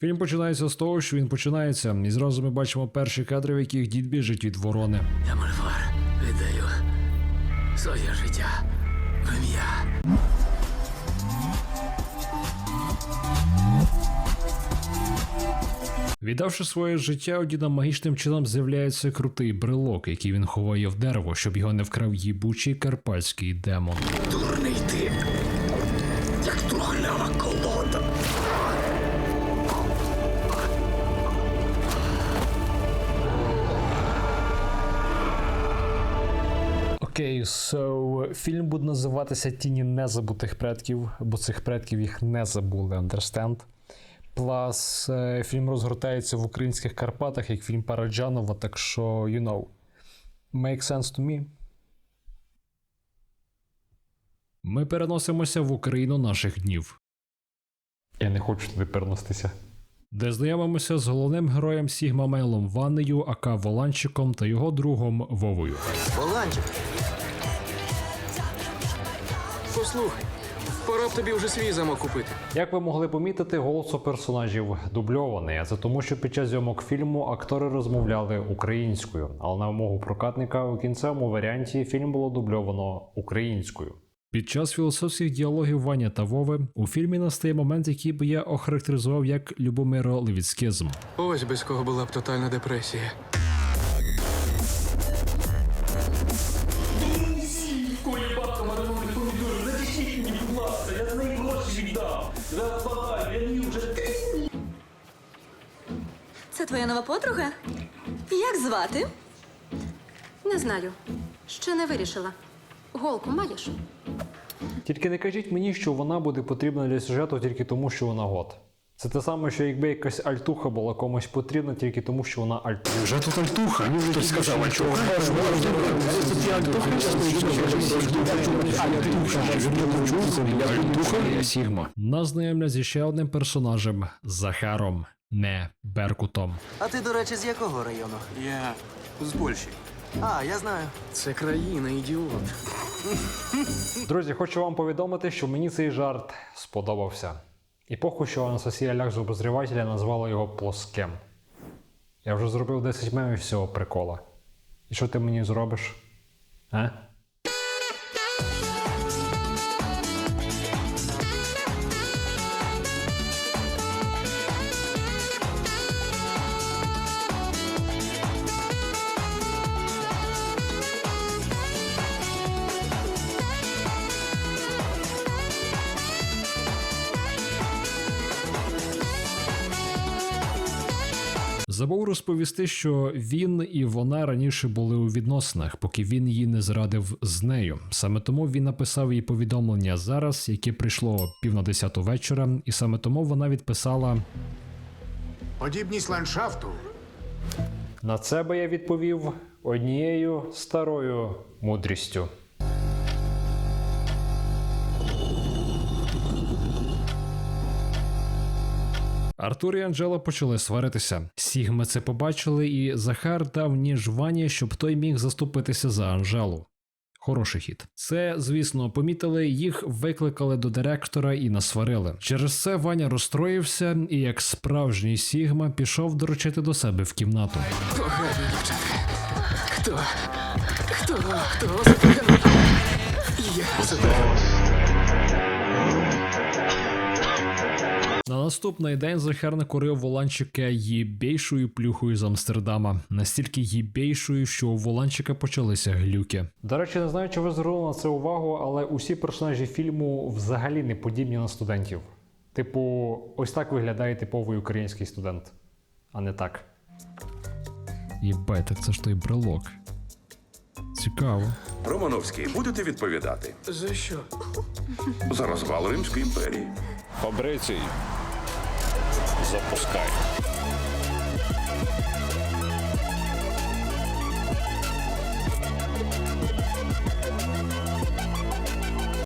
Фільм починається з того, що він починається, і зразу ми бачимо перші кадри, в яких дід біжить від ворони. Я Мольфар віддаю своє життя в ім'я. Віддавши своє життя, у діда магічним чином з'являється крутий брелок, який він ховає в дерево, щоб його не вкрав їбучий карпатський демон. Дурний ти, Окей, so фільм буде називатися Тіні незабутих предків, бо цих предків їх не забули, understand? Плюс е, фільм розгортається в українських Карпатах, як фільм Параджанова, так що, you know, make sense to me. Ми переносимося в Україну наших днів. Я не хочу туди переноситися. Де знайомимося з головним героєм Сігма Мейлом Ваннею, ака Воланчиком та його другом Вовою. Воланчик. Послухай, пора б тобі вже свій замок купити. Як ви могли помітити, голос у персонажів дубльований, а це тому, що під час зйомок фільму актори розмовляли українською, але на вимогу прокатника у кінцевому варіанті фільм було дубльовано українською. Під час філософських діалогів Ваня та Вови у фільмі настає момент, який би я охарактеризував як Любомиро Левіцькизм. Ось без кого була б тотальна депресія. Твоя нова подруга? Як звати? Не знаю. Ще не вирішила. Голку маєш? Тільки не кажіть мені, що вона буде потрібна для сюжету тільки тому, що вона год. Це те саме, що якби якась альтуха була комусь потрібна тільки тому, що вона альтуха. Вже тут альтуха, хтось сказав альтуха. Альтуха, я Сігма. Нас знайомлять зі ще одним персонажем Захаром, не Беркутом. А ти, до речі, з якого району? Я з Польщі. А, я знаю. Це країна, ідіот. Друзі, хочу вам повідомити, що мені цей жарт сподобався. І похуй, що Анастасія Ляк з обозрівателя назвала його плоским. Я вже зробив 10 мемів з цього прикола. І що ти мені зробиш? А? Розповісти, що він і вона раніше були у відносинах, поки він її не зрадив з нею. Саме тому він написав їй повідомлення зараз, яке прийшло пів на десяту вечора, і саме тому вона відписала: Подібність ландшафту На це би я відповів однією старою мудрістю. Артур і Анджела почали сваритися. Сігма це побачили, і Захар дав ніж Вані, щоб той міг заступитися за Анжелу. Хороший хід. Це, звісно, помітили, їх викликали до директора і насварили. Через це Ваня розстроївся і, як справжній Сігма, пішов доручити до себе в кімнату. Погані дівчата. Хто? Хто? Хто? Я На наступний день Захар накурив воланчика їбейшою плюхою з Амстердама, настільки їбейшою, що у воланчика почалися глюки. До речі, не знаю, чи ви звернули на це увагу, але усі персонажі фільму взагалі не подібні на студентів. Типу, ось так виглядає типовий український студент, а не так. Єбать, так це ж той брелок. Цікаво. Романовський, будете відповідати За що? за розвал Римської імперії. Фабрицій. Запускай.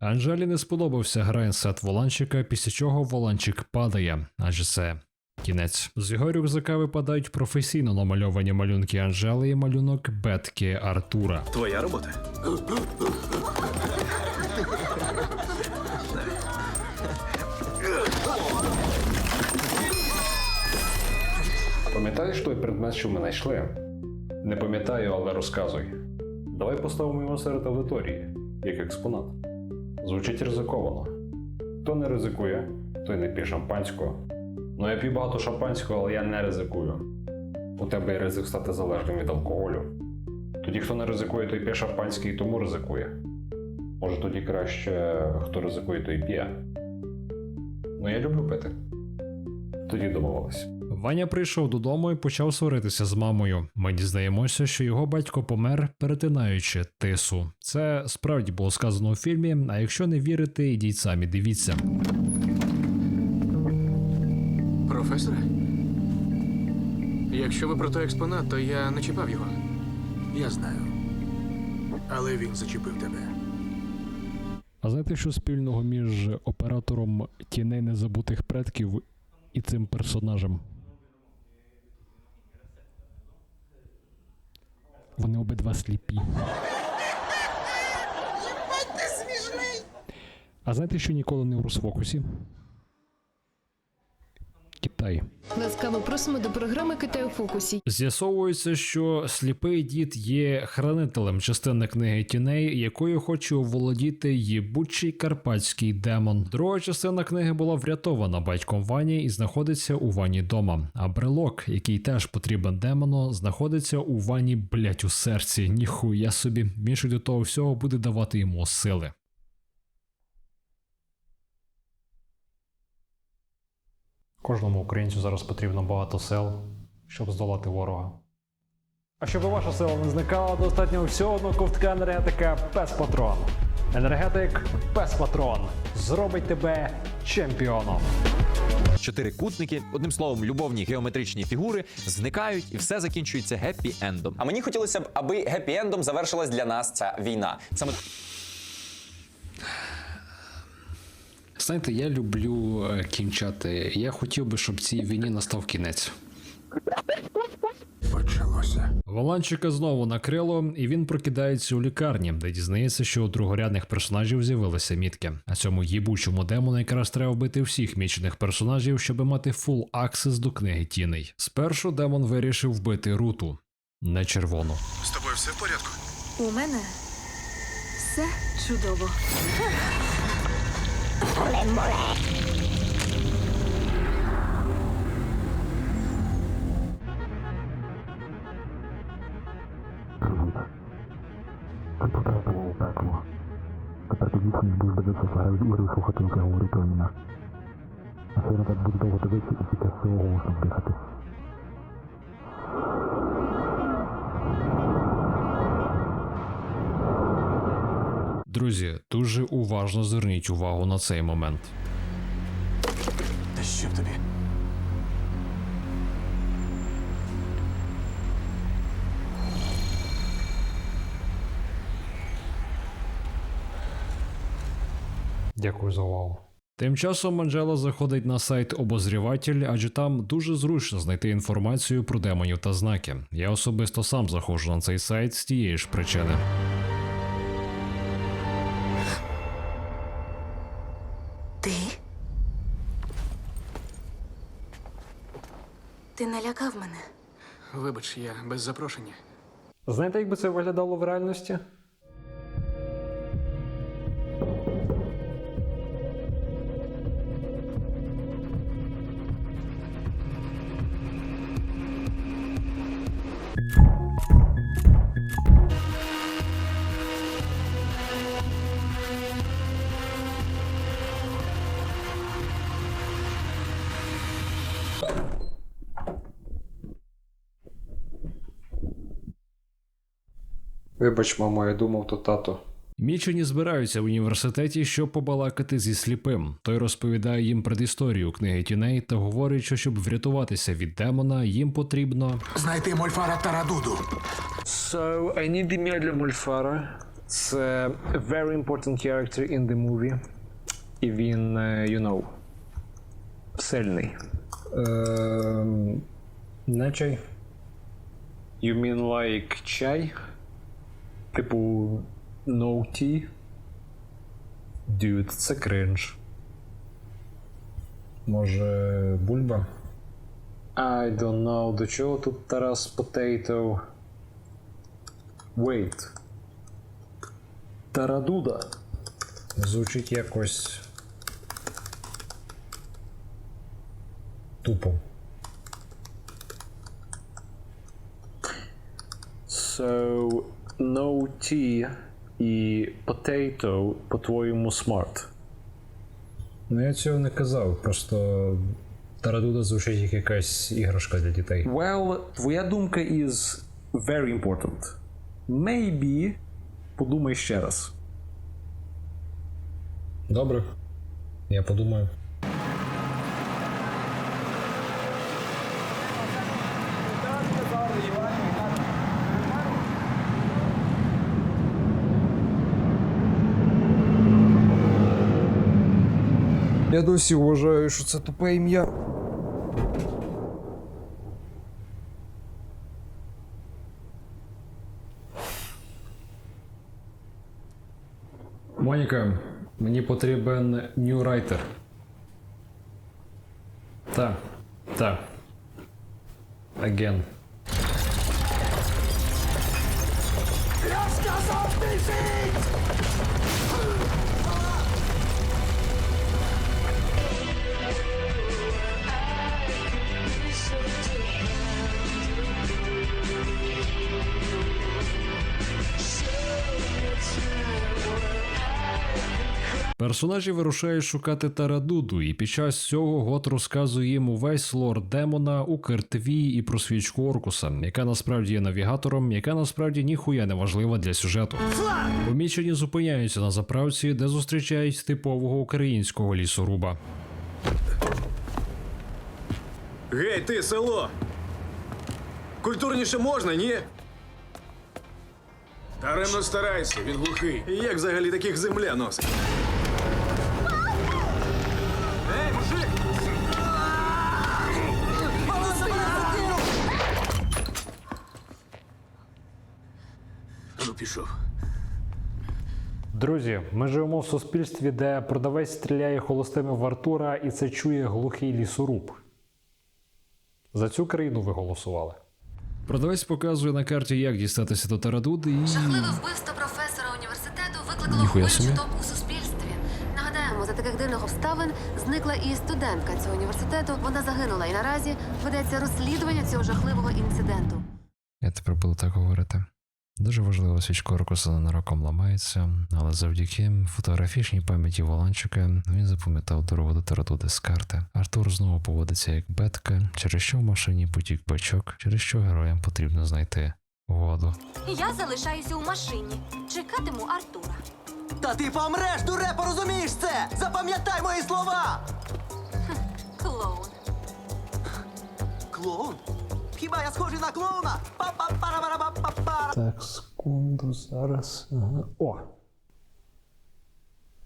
Анжелі не сподобався грайнсет Воланчика, після чого Воланчик падає, адже це кінець. З його рюкзака випадають професійно намальовані малюнки Анжели і малюнок Бетки Артура. Твоя робота? Той предмет, що ми знайшли? Не пам'ятаю, але розказуй. Давай поставимо його серед аудиторії, як експонат. Звучить ризиковано. Хто не ризикує, той не п'є шампанського. Ну, я п'ю багато шампанського, але я не ризикую. У тебе є ризик стати залежним від алкоголю. Тоді, хто не ризикує, той п'є шампанський і тому ризикує. Може, тоді краще, хто ризикує, той п'є. Ну, я люблю пити. Тоді домовились. Ваня прийшов додому і почав сваритися з мамою. Ми дізнаємося, що його батько помер, перетинаючи тису. Це справді було сказано у фільмі. А якщо не вірите, ідіть самі дивіться. Професоре? Якщо ви про той експонат, то я не чіпав його. Я знаю. Але він зачепив тебе. А знаєте, що спільного між оператором тіней незабутих предків і цим персонажем? Вони обидва сліпі. А знаєте, що ніколи не в розфокусі? Китай. Ласкаво просимо до програми Китай у фокусі. З'ясовується, що сліпий дід є хранителем частини книги тіней, якою хоче оволодіти їбучий карпатський демон. Друга частина книги була врятована батьком Вані і знаходиться у Вані дома. А брелок, який теж потрібен демону, знаходиться у Вані, блять, у серці. Ніхуя собі. Він ще до того всього буде давати йому сили. Кожному українцю зараз потрібно багато сил, щоб здолати ворога. А щоб ваша сила не зникала, достатньо всього одного ковтка енергетика без патрон. Енергетик без патрон зробить тебе чемпіоном. Чотирикутники, одним словом, любовні геометричні фігури зникають і все закінчується геппі-ендом. А мені хотілося б, аби геппі-ендом завершилась для нас ця війна. Саме Знаєте, я люблю е, кінчати. Я хотів би, щоб цій війні настав кінець. Почалося. Воланчика знову накрило, і він прокидається у лікарні, де дізнається, що у другорядних персонажів з'явилися мітки. А цьому їбучому демону якраз треба вбити всіх мічених персонажів, щоб мати фул аксес до книги тіней. Спершу демон вирішив вбити руту, не червону. З тобою все в порядку? У мене все чудово. Тепер тоді не будеш дивитися, грають урю слухати, яке говорить Тоніна. А ще я так буду довго дивитися і тільки свого голосу вдихати. Друзі, дуже уважно зверніть увагу на цей момент. Та що б тобі? Дякую за увагу. Тим часом Анджела заходить на сайт обозріватель, адже там дуже зручно знайти інформацію про демонів та знаки. Я особисто сам заходжу на цей сайт з тієї ж причини. Ти налякав мене. Вибач, я без запрошення. Знаєте, як би це виглядало в реальності? Вибач, мамо, я думав, то тато. Мічені збираються в університеті, щоб побалакати зі сліпим. Той розповідає їм предісторію книги тіней та говорить, що щоб врятуватися від демона, їм потрібно. Знайти Мольфара Тарадуду. So, I need Emilia Мольфара. Це a very important character in the movie. І він, е, you know, сильний. Ем, не чай. You mean like чай? Типу, no tea? Дюд, це кринж. Може, бульба? I don't know. До чого тут Тарас Potato? Wait. Тарадуда. Звучить якось. Тупо. So, no T і potato, по-твоєму, smart. Ну, я цього не казав, просто Тарадуда звучить як якась іграшка для дітей. Well, твоя думка is very important. Maybe подумай ще раз. Добре. Я подумаю. Я досі вважаю, що це тупе ім'я. Моніка, мені потрібен new writer. Так, так. Again. Персонажі вирушають шукати Тарадуду, і під час цього Гот розказує їм увесь лор демона у кертві і про свічку Оркуса, яка насправді є навігатором, яка насправді ніхуя не важлива для сюжету. Помічені зупиняються на заправці, де зустрічають типового українського лісоруба. Гей, ти, село! Культурніше можна, ні? Даремно старайся, він глухий. Як взагалі таких земля носить? Пішов. Друзі, ми живемо в суспільстві, де продавець стріляє холостими в Артура, і це чує глухий лісоруб. За цю країну ви голосували. Продавець показує на карті, як дістатися до Тарадуди і. Жахливе вбивство професора університету викликало Ніхуя хвилю собі. чуток у суспільстві. Нагадаємо, за таких дивних обставин зникла і студентка цього університету. Вона загинула, і наразі ведеться розслідування цього жахливого інциденту. Я тепер буду так говорити. Дуже важливо, свічка Оркуса ненароком ламається, але завдяки фотографічній пам'яті Воланчика він запам'ятав дорогу до Таратуди з карти. Артур знову поводиться як бетка, через що в машині потік бачок, через що героям потрібно знайти воду. Я залишаюся у машині. Чекатиму Артура. Та ти помреш, дуре, порозумієш це! Запам'ятай мої слова! Клоун. Клоун? Хіба я схожий на клоуна? Па-па-пара-пара-па-па-пара. Так, секунду, зараз. Ага. О!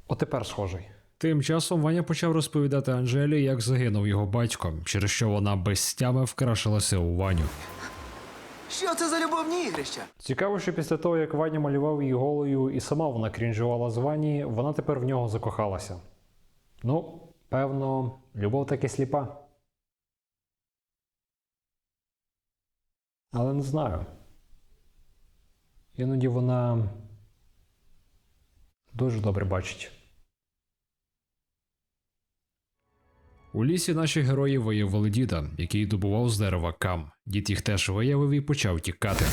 От тепер схожий. Тим часом Ваня почав розповідати Анжелі, як загинув його батько, через що вона без тями вкрашилася у Ваню. Що це за любовні ігрища? Цікаво, що після того, як Ваня малював її голою і сама вона крінжувала з Вані, вона тепер в нього закохалася. Ну, певно, любов таки сліпа. Але не знаю. Іноді вона дуже добре бачить. У лісі наші герої виявили діда, який добував з дерева кам. Дід їх теж виявив і почав тікати.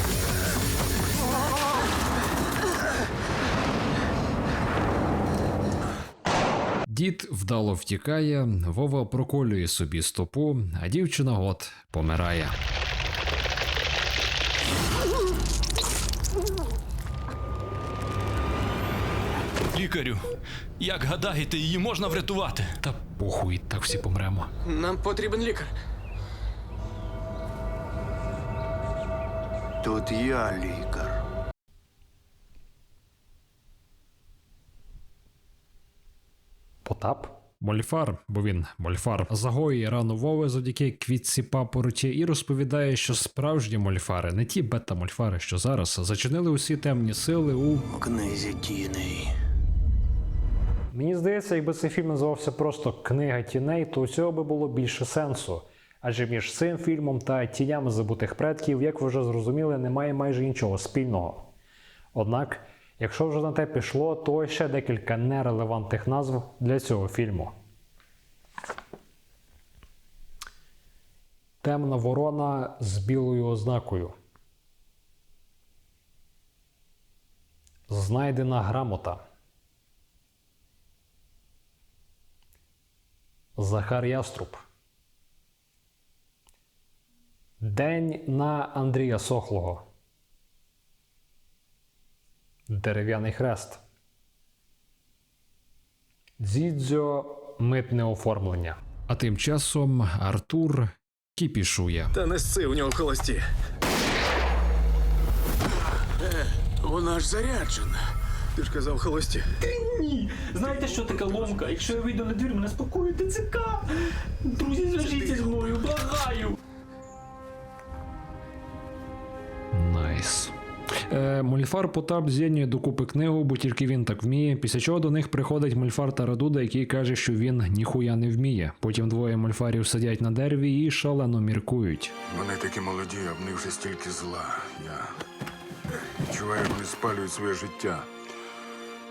Дід вдало втікає, Вова проколює собі стопу, а дівчина от помирає. Лікарю, як гадаєте, її можна врятувати? Та похуй, так всі помремо. Нам потрібен лікар. Тут я лікар. Потап? Мольфар, бо він мольфар, загоює рану Вови завдяки квітці папороті і розповідає, що справжні мольфари, не ті бета-мольфари, що зараз, зачинили усі темні сили у У книзі тіней. Мені здається, якби цей фільм називався просто Книга тіней, то у цього би було більше сенсу. Адже між цим фільмом та тінями забутих предків, як ви вже зрозуміли, немає майже нічого спільного. Однак, якщо вже на те пішло, то ще декілька нерелевантних назв для цього фільму. Темна ворона з білою ознакою. Знайдена грамота. Захар Яструб. День на Андрія Сохлого. Дерев'яний хрест. Дзідзьо митне оформлення. А тим часом Артур кіпішує. Та не сси у нього в холості. Е, вона ж заряджена. Ти ж казав холості. Ні. Знаєте, що таке ломка? Якщо я вийду на двір, мене спокоює ТЦК. Друзі, зв'яжіться зі мною, благаю. Найс. Е, Мольфар Потап з'єднує докупи книгу, бо тільки він так вміє. Після чого до них приходить Мольфар Тарадуда, який каже, що він ніхуя не вміє. Потім двоє мольфарів сидять на дереві і шалено міркують. Вони такі молоді, а в них вже стільки зла. Я відчуваю, вони спалюють своє життя,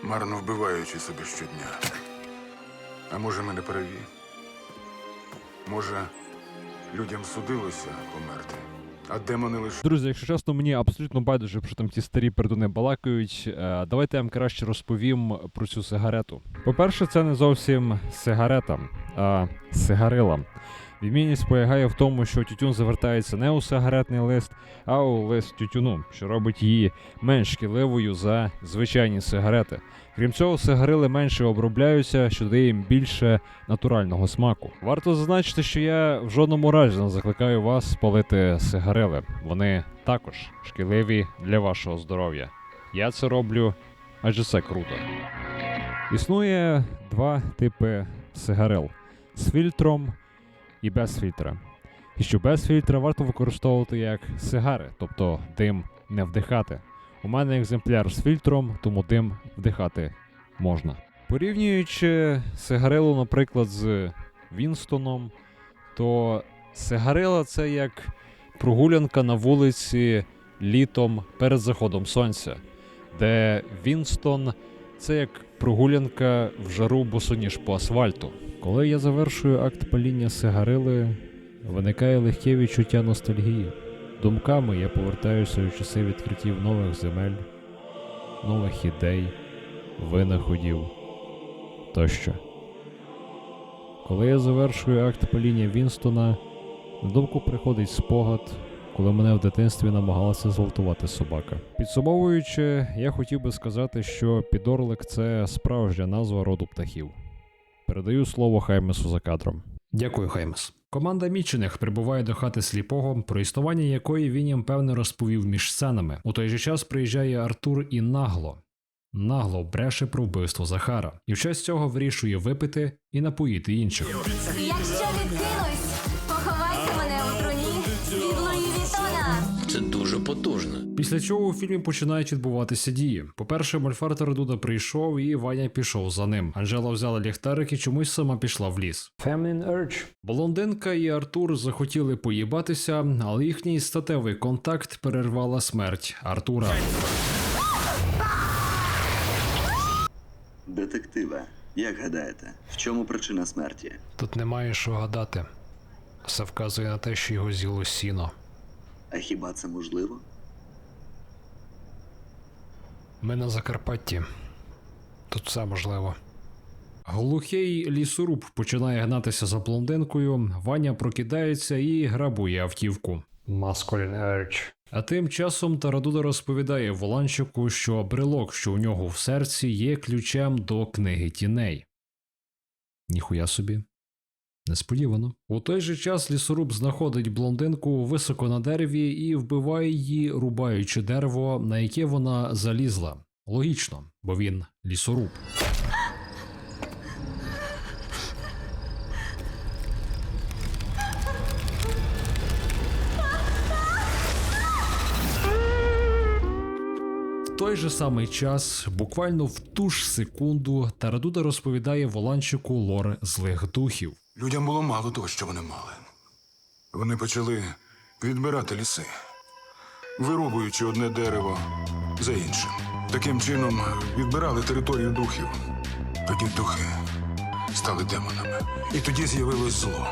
марно вбиваючи себе щодня. А може, ми не праві? Може, людям судилося померти, а демони лише. Друзі, якщо чесно, мені абсолютно байдуже, що там ті старі пердуни балакають. Е, Давайте я вам краще розповім про цю сигарету. По-перше, це не зовсім сигарета, а сигарила. Відмінність полягає в тому, що тютюн завертається не у сигаретний лист, а у лист тютюну, що робить її менш шкідливою за звичайні сигарети. Крім цього, сигарили менше обробляються, що дає їм більше натурального смаку. Варто зазначити, що я в жодному разі не закликаю вас спалити сигарили. Вони також шкідливі для вашого здоров'я. Я це роблю, адже це круто. Існує два типи сигарил: з фільтром і без фільтра. І що без фільтра варто використовувати як сигари, тобто дим не вдихати. У мене екземпляр з фільтром, тому дим вдихати можна. Порівнюючи сигарилу, наприклад, з Вінстоном, то сигарила це як прогулянка на вулиці літом перед заходом сонця, де Вінстон це як прогулянка в жару босоніж по асфальту. Коли я завершую акт паління сигарили, виникає легке відчуття ностальгії. Думками я повертаюся у часи відкриттів нових земель, нових ідей, винаходів тощо. Коли я завершую акт паління Вінстона, на думку приходить спогад, коли мене в дитинстві намагалася зґвалтувати собака. Підсумовуючи, я хотів би сказати, що підорлик це справжня назва роду птахів. Передаю слово Хаймесу за кадром. Дякую, Хаймес. Команда Мічених прибуває до хати сліпого, про існування якої він їм певно розповів між сценами. У той же час приїжджає Артур і нагло. Нагло бреше про вбивство Захара, і в честь цього вирішує випити і напоїти інших. Якщо відкинусь, дуже потужно. Після чого у фільмі починають відбуватися дії. По-перше, Мольфар Тарадуда прийшов, і Ваня пішов за ним. Анжела взяла ліхтарик і чомусь сама пішла в ліс. Feminine Urge. Блондинка і Артур захотіли поїбатися, але їхній статевий контакт перервала смерть Артура. Детективе, як гадаєте, в чому причина смерті? Тут немає що гадати. Все вказує на те, що його з'їло сіно. А хіба це можливо? Ми на Закарпатті. Тут все можливо. Глухий лісоруб починає гнатися за блондинкою, Ваня прокидається і грабує автівку. Masculine Urge. А тим часом Тарадуда розповідає Воланчику, що брелок, що у нього в серці, є ключем до книги тіней. Ніхуя собі. Несподівано. У той же час лісоруб знаходить блондинку високо на дереві і вбиває її, рубаючи дерево, на яке вона залізла. Логічно, бо він лісоруб. В той же самий час, буквально в ту ж секунду, Тарадуда розповідає Воланчику лор злих духів. Людям було мало того, що вони мали. Вони почали відбирати ліси, вирубуючи одне дерево за іншим. Таким чином відбирали територію духів. Тоді духи стали демонами. І тоді з'явилось зло.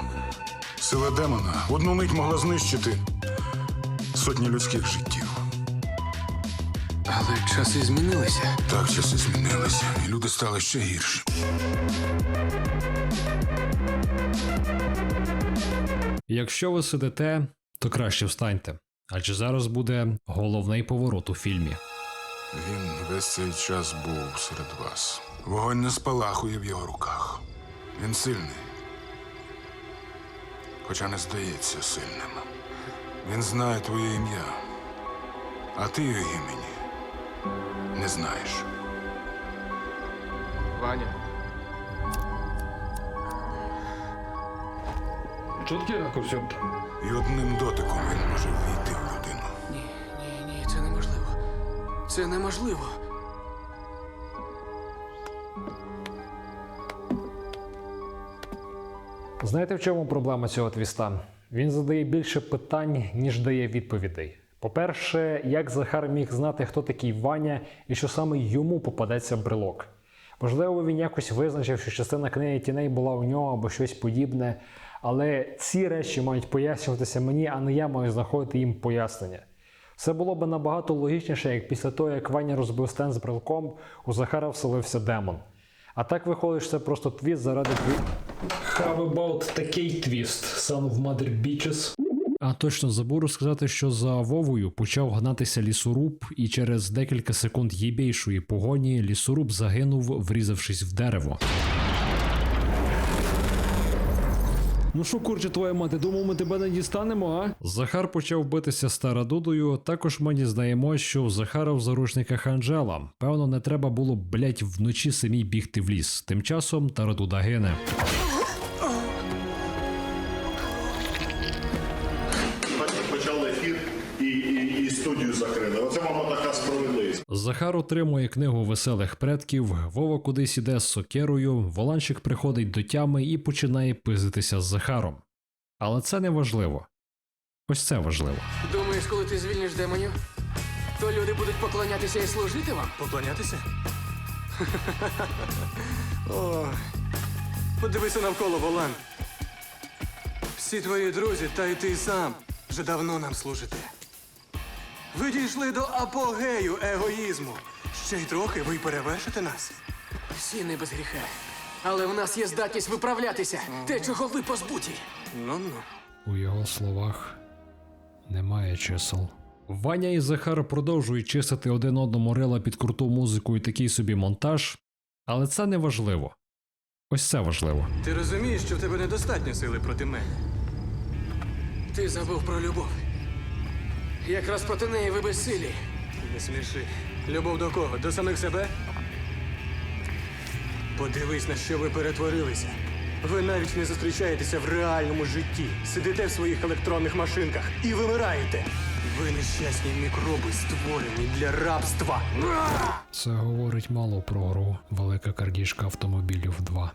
Сила демона в одну мить могла знищити сотні людських життів. Але часи змінилися. Так часи змінилися, і люди стали ще гірші. Якщо ви сидите, то краще встаньте, адже зараз буде головний поворот у фільмі. Він весь цей час був серед вас. Вогонь не спалахує в його руках. Він сильний. Хоча не здається сильним. Він знає твоє ім'я, а ти його імені не знаєш. Ваня. Чутки якось все. І одним дотиком він може війти в людину. Ні, ні, ні, це неможливо. Це неможливо. Знаєте, в чому проблема цього твіста? Він задає більше питань, ніж дає відповідей. По-перше, як Захар міг знати, хто такий Ваня і що саме йому попадеться брелок? Можливо, він якось визначив, що частина книги тіней була у нього або щось подібне, але ці речі мають пояснюватися мені, а не я маю знаходити їм пояснення. Все було би набагато логічніше, як після того, як Ваня розбив стенд з брелком, у Захара вселився демон. А так виходить, що це просто твіст заради тві... How about такий твіст, son of mother bitches? А точно забув розказати, що за Вовою почав гнатися лісоруб, і через декілька секунд єбейшої погоні лісоруб загинув, врізавшись в дерево. Ну що, курче, твоя мати, думав, ми тебе не дістанемо, а? Захар почав битися з Тарадудою. Також ми дізнаємось, що у Захара в заручниках Анжела. Певно, не треба було, блять, вночі самій бігти в ліс. Тим часом Тарадуда гине. Захар отримує книгу веселих предків. Вова кудись іде з сокерою. Воланчик приходить до тями і починає пизитися з Захаром. Але це не важливо. Ось це важливо. Думаєш, коли ти звільниш демонів, то люди будуть поклонятися і служити вам? Поклонятися? О, подивися навколо, Волан. Всі твої друзі, та й ти сам вже давно нам служите. Ви дійшли до апогею егоїзму. Ще й трохи ви перевершите нас. Всі не без гріха. Але в нас є здатність виправлятися. Те, чого ви позбуті. Ну-ну. У його словах немає чисел. Ваня і Захар продовжують чистити один одному рила під круту музику і такий собі монтаж, але це не важливо. Ось це важливо. Ти розумієш, що в тебе недостатньо сили проти мене. Ти забув про любов. Якраз проти неї ви безсилі. Не сміши. Любов до кого? До самих себе? Подивись, на що ви перетворилися. Ви навіть не зустрічаєтеся в реальному житті. Сидите в своїх електронних машинках і вимираєте. Ви нещасні мікроби, створені для рабства. Це говорить мало про гру Велика кардіжка автомобілів 2.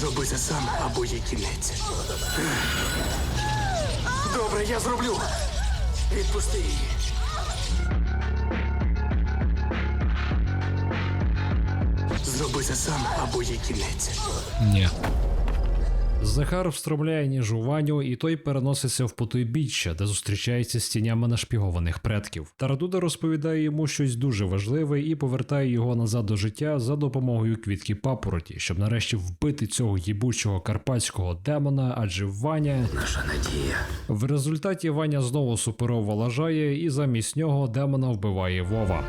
Зроби це сам або є кінець. Добре, я зроблю. Відпусти її. Зроби це сам або є кінець. Ні. Захар встромляє ніж у Ваню, і той переноситься в потойбіччя, де зустрічається з тінями нашпігованих предків. Тарадуда розповідає йому щось дуже важливе і повертає його назад до життя за допомогою квітки папороті, щоб нарешті вбити цього їбучого карпатського демона, адже Ваня. Наша надія. В результаті Ваня знову суперово лажає, і замість нього демона вбиває Вова.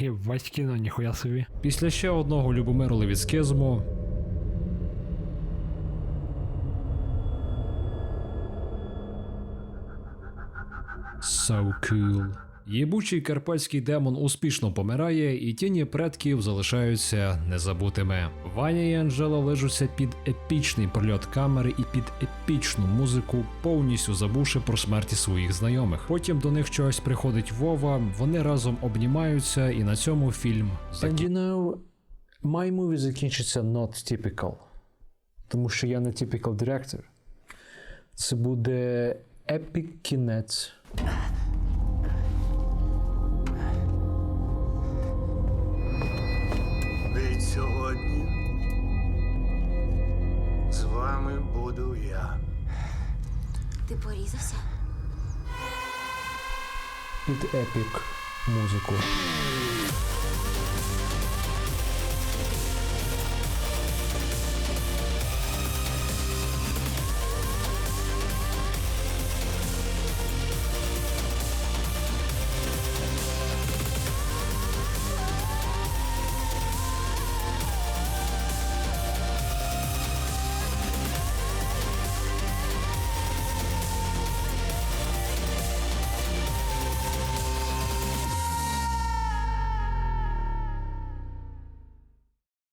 Єбать кіно, ніхуя собі. Після ще одного Любомиру Левіцкизму. So cool. Єбучий карпатський демон успішно помирає, і тіні предків залишаються незабутими. Ваня і Анжела лежуться під епічний прильот камери і під епічну музику, повністю забувши про смерті своїх знайомих. Потім до них чогось приходить Вова, вони разом обнімаються, і на цьому фільм know, my movie закінчиться not typical. Тому що я не typical director. Це буде epic кінець. Ти порізався? Під епік музику.